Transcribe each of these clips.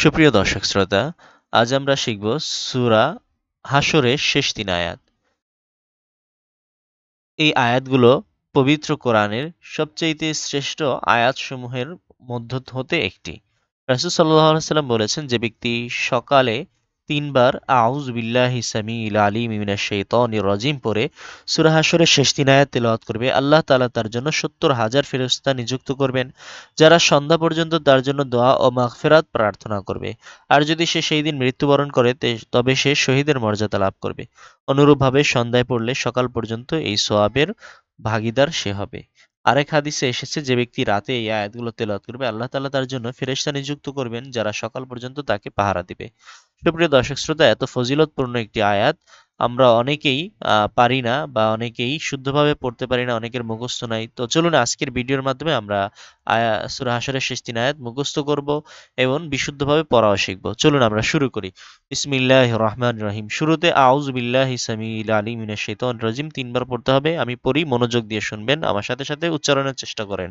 সুপ্রিয় দর্শক শ্রোতা, আজ আমরা শিখব সুরা হাসরের শেষ তিন আয়াত। এই আয়াতগুলো পবিত্র কোরআনের সবচেয়ে শ্রেষ্ঠ আয়াতসমূহের মধ্য হতে একটি। রাসুল সাল্লাহ সাল্লাম বলেছেন, যে ব্যক্তি সকালে তিনবার আউজ বিল্লাহি সামিল আলিম মিনাশ শাইতানির রাজিম পড়ে সূরা হাশরের শেষ তিন আয়াত তেলাওয়াত করবে। আল্লাহ তাআলা তার জন্য সত্তর হাজার ফেরেশতা নিযুক্ত করবেন, যারা সন্ধ্যা পর্যন্ত তার জন্য দোয়া ও মাগফিরাত প্রার্থনা করবে। আর যদি সে সেই দিন মৃত্যুবরণ করে তবে সে শহীদের মর্যাদা লাভ করবে। অনুরূপভাবে সন্ধ্যায় পড়লে সকাল পর্যন্ত এই সোয়াবের ভাগিদার সে হবে। আরেক হাদিসে এসেছে, যে ব্যক্তি রাতে এই আয়াতগুলো তেলাওয়াত করবে, আল্লাহ তাআলা তার জন্য ফেরেশতা নিযুক্ত করবেন, যারা সকাল পর্যন্ত তাকে পাহারা দিবে। সুপ্রিয় দর্শক শ্রোতা, এত ফজিলতপূর্ণ একটি আয়াত আমরা অনেকেই পারি না বা অনেকেই শুদ্ধভাবে পড়তে পারি না, অনেকের মুখস্থ নাই। তো চলুন আজকের ভিডিওর মাধ্যমে আমরা সূরা শেষ তিন আয়াত মুখস্থ করব এবং বিশুদ্ধভাবে পড়াও শিখব। চলুন আমরা শুরু করি। বিসমিল্লাহির রহমানির রহিম। শুরুতে আউজ বিল্লাহি সামিল আলিম মিনাশ শাইতানির রাজিম তিনবার পড়তে হবে। আমি পড়ি, মনোযোগ দিয়ে শুনবেন, আমার সাথে সাথে উচ্চারণের চেষ্টা করেন।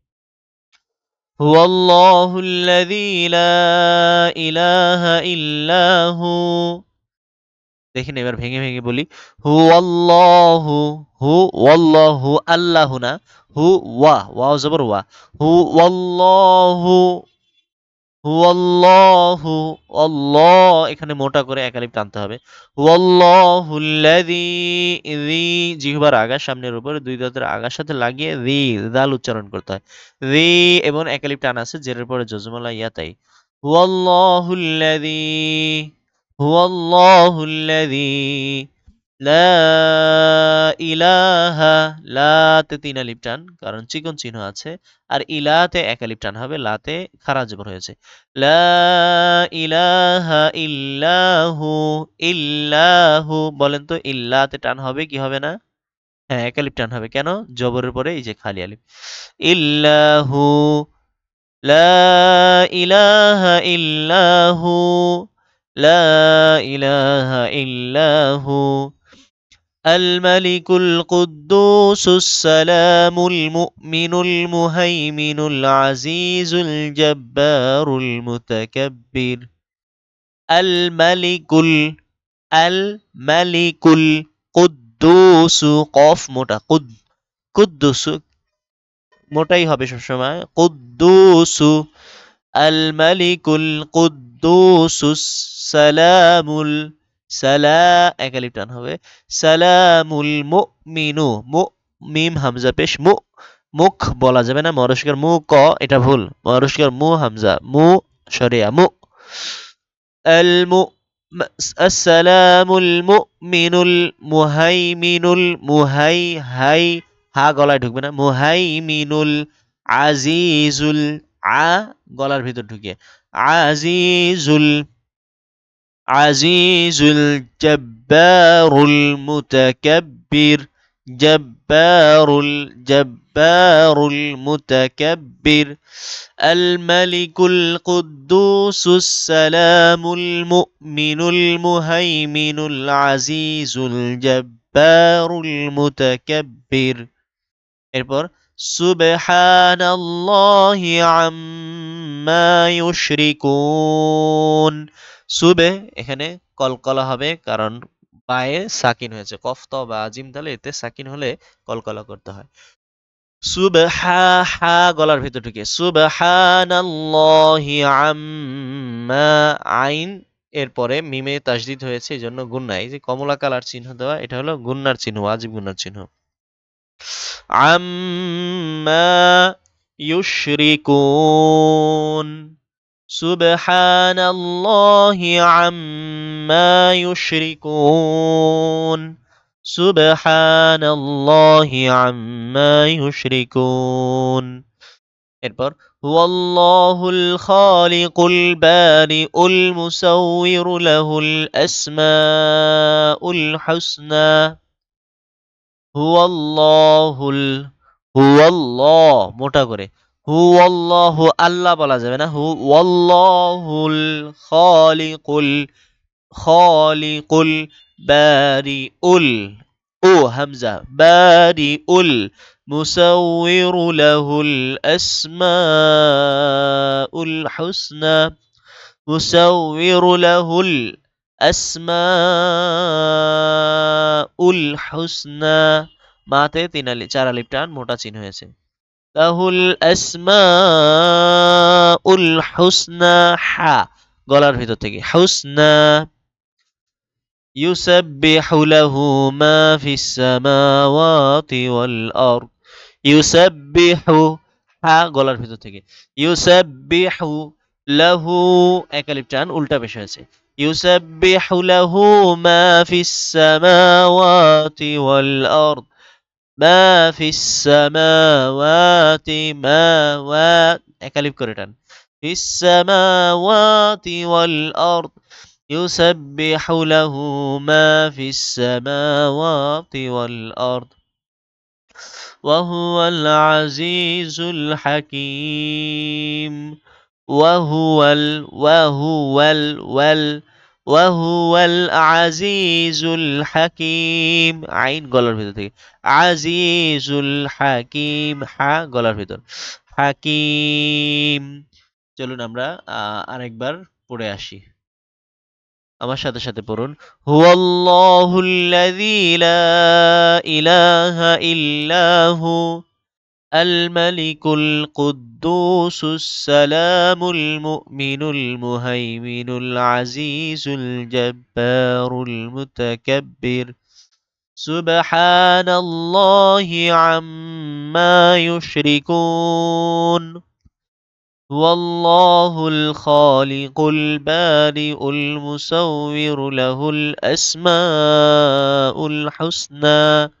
هو الله الذي لا إله إلا هو দেখেন এবার ভেঙে ভেঙে বলি হু আল্লাহু হু ওয়াল্লাহু আল্লাহু না হু ওয়া ওয়া জবর ওয়া হু ওয়াল্লাহু হু আল্লাহু। এখানে মোটা করে একালিপ টানতে হবে। ওয়াল্লাহু আল্লাযী রি জিহ্বার আগা সামনের উপরে দুই দাঁতের আগার সাথে লাগিয়ে রি দাল উচ্চারণ করতে হয়। রি এবং একালিপ টান আছে, জেরের পরে জজমালা ইয়াতাই ওয়াল্লাহু আল্লাযী هو লা ইলাহা লাতে তিন আলিপ টান, কারণ চিকন চিহ্ন আছে, আর ইলাতে এক আলিপ টান হবে, লাতে খারা জবর হয়েছে। লা ইলাহা ইল্লাহু ইল্লাহু, বলেন তো ইল্লাতে টান হবে কি হবে না? হ্যাঁ এক আলিপ টান হবে, কেন? জবরের পরে এই যে খালি আলিপ ইল্লাহু, লা ইলাহা ইল্লাহু, লা ইলাহা ইল্লাহু الملك القدوس السلام المؤمن المهيمن العزيز الجبار المتكبر الملك ال- الملك القدوس قف মোটা কুদ কুদ্দুস মোটাই হবে সবসময় কুদ্দুসু আল মালিকুল কুদ্দুসুস সালা একালিপ টান হবে। সালামুল মুমিনু, মু, মিম, হামজা, পেশ, মু, মুখ বলা যাবে না। মরস্কার মু, ক, এটা ভুল। মরস্কার মু, হামজা, মু, সরিয়া, মু। আল মু আসসালামুল মুমিনুল মুহাইমিনুল মুহাই হাই হা, গলায় ঢুকবে না। মুহাইমিনুল আজিজুল আ, গলার ভিতর ঢুকিয়ে আজিজুল আজিজুল জব্বারুল মুতাকাব্বির জব্বারুল জব্বারুল মুতাকাব্বির الملك القدوس السلام المؤمن المهيمن العزيز الجبار المتكبر এরপর সুবহানাল্লাহি আম্মা ইউশরিকুন সুবে এখানে কলকলা হবে কারণ বায়ে সাকিন হয়েছে। কফত বা আজিম তালে এতে সাকিন হলে কলকলা করতে হয়। সুব হা হা গলার ভিতর ঢুকে। সুবহানাল্লাহি আম্মা আইন। এরপরে মিমে তাসদিদ হয়েছে, এই জন্য গুন্নাই যে কমলা কালার চিহ্ন দেওয়া, এটা হলো গুন্নার চিহ্ন আজিব গুন্নার চিহ্ন। আম্মা ইউশরিকুন। سبحان الله عما يشركون سبحان الله عما يشركون এরপর হুয়াল্লাহুল খালিকুল বারিউল মুসাউবিরু লাহুল আসমাউল হুসনা হুয়াল্লাহুল হুয়াল্লাহ মোটা করে হুয়াল্লাহু আল্লাহ বলা যাবে না, হুয়াল্লাহুল খালিকুল খালিকুল বারিউল, ও হামজা, বারিউল, মুসাউইর লাহুল আসমাউল হুসনা, মুসাউইর লাহুল আসমাউল হুসনা। মাতে তিন আলি, চার আলিফ টান মোটা চিহ্ন হয়েছে। লাহুল আসমাউল হুসনা হা গলার ভিতর থেকে হুসনা يسبح له ما في السماوات والأرض يسبح হা গলার ভিতর থেকে ইউসাব্বিহু লাহু একালিপ টান উল্টা পেশ হয়েছে ইউসাব্বিহু লাহু মা ফিস সামাওয়াতি ওয়াল আরদ মা ফিস সামাওয়াতি মা ওয়া একালিপ করে টান ফিস সামাওয়াতি ওয়াল আরদ يسبح له ما في السماوات والأرض وهو العزيز الحكيم وهو ال وهو ال وال ওয়াহুয়াল আজিজুল হাকিম। আইন গলার ভিতর থেকে। আজিজুল হাকিম, হা গলার ভিতর। হাকিম। চলুন আমরা আরেকবার পড়ে আসি। আমার সাথে সাথে পড়ুন। হুয়াল্লাহুল্লাযী লা ইলাহা ইল্লাহু الملك القدوس السلام المؤمن المهيمن العزيز الجبار المتكبر. سبحان الله عما يشركون. والله الخالق البارئ المصور له الأسماء الحسنى.